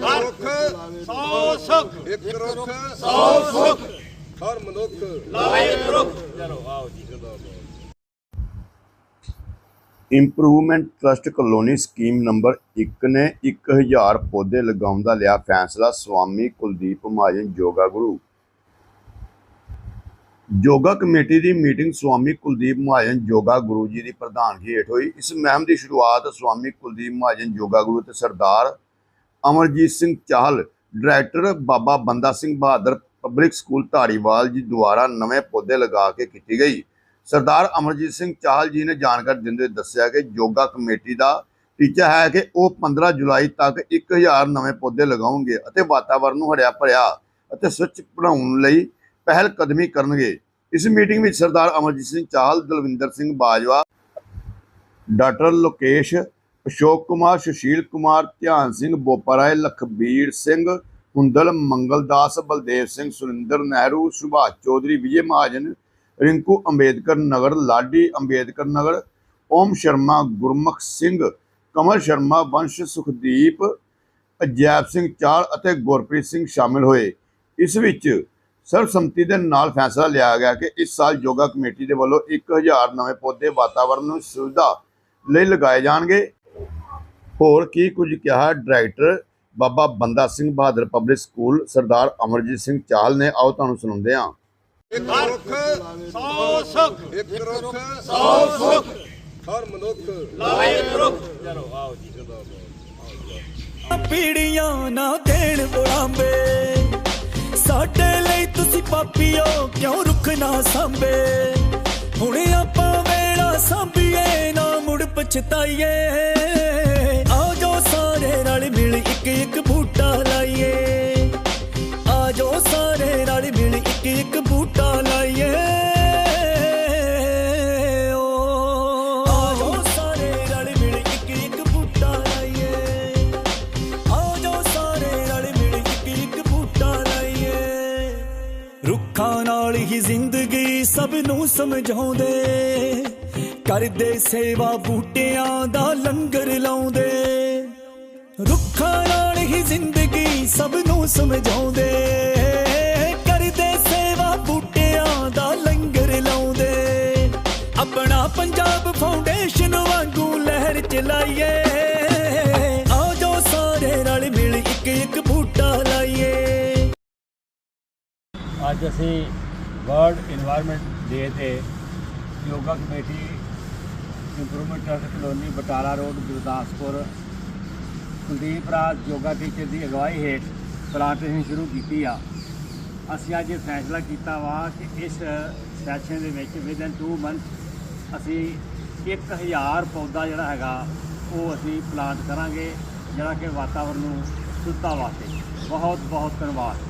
ਰੁੱਖ ਸੌ ਸੁਖ ਇੱਕ ਰੁੱਖ ਸੌ ਸੁਖ ਹਰ ਮਨੁੱਖ। ਲਾਏ ਰੁੱਖ। ਚਲੋ ਆਓ ਜੀ। Improvement trust colony scheme number 1 ਨੇ 1000 ਪੌਦੇ ਲਗਾਉਣ ਦਾ ਲਿਆ ਫੈਸਲਾ Swami Kuldeep Mahajan yoga guru. Yoga committee ਦੀ ਮੀਟਿੰਗ ਸਵਾਮੀ ਕੁਲਦੀਪ ਮਹਾਜਨ ਯੋਗਾ ਗੁਰੂ ਜੀ ਦੀ ਪ੍ਰਧਾਨਗੀ ਹੇਠ ਹੋਈ। ਇਸ ਮੁਹਿੰਮ ਦੀ ਸ਼ੁਰੂਆਤ ਸਵਾਮੀ ਕੁਲਦੀਪ ਮਹਾਜਨ ਯੋਗਾ ਗੁਰੂ ਤੇ Sardar Amarjeet Singh Chahal, director Baba Banda Singh Bahadur, public school Dhariwal ji ਦੁਆਰਾ ਨਵੇਂ ਪੌਦੇ ਲਗਾ ਕੇ ਕੀਤੀ ਗਈ। ਸਰਦਾਰ ਅਮਰਜੀਤ ਸਿੰਘ ਚਾਹਲ ਜੀ ਨੇ ਜਾਣਕਾਰੀ ਦਿੰਦੇ ਹੋਏ ਦੱਸਿਆ ਕਿ ਯੋਗਾ ਕਮੇਟੀ ਦਾ ਟੀਚਾ ਹੈ ਕਿ ਉਹ 15 ਜੁਲਾਈ ਤੱਕ 1000 ਨਵੇਂ ਪੌਦੇ ਲਗਾਉਣਗੇ ਅਤੇ ਵਾਤਾਵਰਣ ਨੂੰ ਹਰਿਆ ਭਰਿਆ ਅਤੇ ਸਵੱਛ ਬਣਾਉਣ ਲਈ ਪਹਿਲ ਕਦਮੀ ਕਰਨਗੇ। ਇਸ ਮੀਟਿੰਗ ਵਿੱਚ ਸਰਦਾਰ ਅਮਰਜੀਤ ਸਿੰਘ ਚਾਹਲ, ਦਲਵਿੰਦਰ ਸਿੰਘ ਬਾਜਵਾ, ਡਾਕਟਰ ਲੋਕੇਸ਼ ਅਸ਼ੋਕ ਕੁਮਾਰ, ਸੁਸ਼ੀਲ ਕੁਮਾਰ, ਧਿਆਨ ਸਿੰਘ ਬੋਪਰਾਏ, ਲਖਬੀਰ ਸਿੰਘ ਹੁੰਦਲ ਮੰਗਲਦਾਸ, ਬਲਦੇਵ ਸਿੰਘ, ਸੁਰਿੰਦਰ ਨਹਿਰੂ, ਸੁਭਾਸ਼ ਚੌਧਰੀ, ਵਿਜੇ ਮਹਾਜਨ, ਰਿੰਕੂ ਅੰਬੇਦਕਰ ਨਗਰ, ਲਾਡੀ ਅੰਬੇਦਕਰ ਨਗਰ, ਓਮ ਸ਼ਰਮਾ, ਗੁਰਮੁਖ ਸਿੰਘ, ਕਮਲ ਸ਼ਰਮਾ, ਵੰਸ਼ ਸੁਖਦੀਪ, ਅਜੈਬ ਸਿੰਘ ਚਾਲ ਅਤੇ ਗੁਰਪ੍ਰੀਤ ਸਿੰਘ ਸ਼ਾਮਿਲ ਹੋਏ। ਇਸ ਵਿੱਚ ਸਰਬਸੰਮਤੀ ਦੇ ਨਾਲ ਫੈਸਲਾ ਲਿਆ ਗਿਆ ਕਿ ਇਸ ਸਾਲ ਯੋਗਾ ਕਮੇਟੀ ਦੇ ਵੱਲੋਂ 1000 ਨਵੇਂ ਪੌਦੇ ਵਾਤਾਵਰਣ ਨੂੰ ਸੁਵਿਧਾ ਲਈ ਲਗਾਏ ਜਾਣਗੇ। ਹੋਰ ਕੀ ਕੁਝ ਕਿਹਾ director Baba Banda Singh Bahadur public school Sardar Amarjeet Singh Chahal ਨੇ? ਆਓ ਤੁਹਾਨੂੰ ਸੁਣਾਉਂਦੇ ਹਾਂ। ਇੱਕ ਰੁੱਖ ਸੌ ਸੁਖ। ਇੱਕ ਰੁੱਖ ਸੌ ਸੁਖ। ਹਰ ਮਨੁੱਖ ਲਾਏ ਰੁੱਖ। ਚਲੋ ਆਓ ਜੀ ਪੀੜੀਆਂ ਨਾ ਦੇਣ ਉਲਾਂਬੇ ਸਾਡੇ ਲਈ ਤੁਸੀਂ ਪਾਪੀਓ ਕਿਉਂ ਰੁੱਖ ਨਾ ਸੰਭੇ? ਹੁਣ ਆਪਾਂ ਵੇਲਾ ਸੰਭੀਏ ਨਾ ਮੁੜ ਪਛਤਾਈਏ। ਆ ਜੋ ਸਾਰੇ ਰਲ ਮਿਲ ਇੱਕ ਇੱਕ ਬੂਟਾ ਲਾਈਏ। ਓ, ਆ ਸਾਰੇ ਰਲ ਮਿਲ ਇੱਕ ਬੂਟਾ ਲਾਈਏ। ਆਓ ਜੋ ਸਾਰੇ ਰਲ ਮਿਲ ਇੱਕ ਇੱਕ ਬੂਟਾ ਲਾਈਏ। ਰੁੱਖਾਂ ਨਾਲ ਹੀ ਜ਼ਿੰਦਗੀ ਸਭ ਨੂੰ ਸਮਝਾਉਂਦੇ। ਕਰਦੇ ਸੇਵਾ ਬੂਟਿਆਂ ਦਾ ਲੰਗਰ ਲਾਉਂਦੇ। ਰੁੱਖਾਂ ਨਾਲ ਹੀ ਜ਼ਿੰਦਗੀ ਸਭ ਨੂੰ ਸਮਝਾਉਂਦੇ। ਵਿੱਚ ਲਾਈਏ। ਆਓ ਜੋ ਸਾਰੇ ਨਾਲ ਮਿਲ ਇੱਕ ਇੱਕ ਬੂਟਾ ਲਾਈਏ। ਅੱਜ ਅਸੀਂ ਵਰਲਡ এনवायरमेंट ਡੇ ਤੇ yoga committee improvement trust colony, Batala road, Gurdaspur, Kuldeep Raj yoga teacher ਦੀ ਅਗਵਾਈ ਹੇਠ ਪਲਾਂਟੇਸ਼ਨ ਸ਼ੁਰੂ ਕੀਤੀ ਆ। ਅਸੀਂ ਅੱਜ ਇਹ ਫੈਸਲਾ ਕੀਤਾ ਵਾ ਕਿ ਇਸ ਸੈਸ਼ਨ ਦੇ ਵਿੱਚ ਵਿਦਨ 2 ਮੰਥ ਅਸੀਂ 1000 ਪੌਦਾ ਜਿਹੜਾ ਹੈਗਾ, ਉਹ ਅਸੀਂ ਪਲਾਂਟ ਕਰਾਂਗੇ, ਜਿਹੜਾ ਕਿ ਵਾਤਾਵਰਨ ਨੂੰ ਸ਼ੁੱਧਤਾ ਵਾਸਤੇ। ਬਹੁਤ ਬਹੁਤ ਧੰਨਵਾਦ।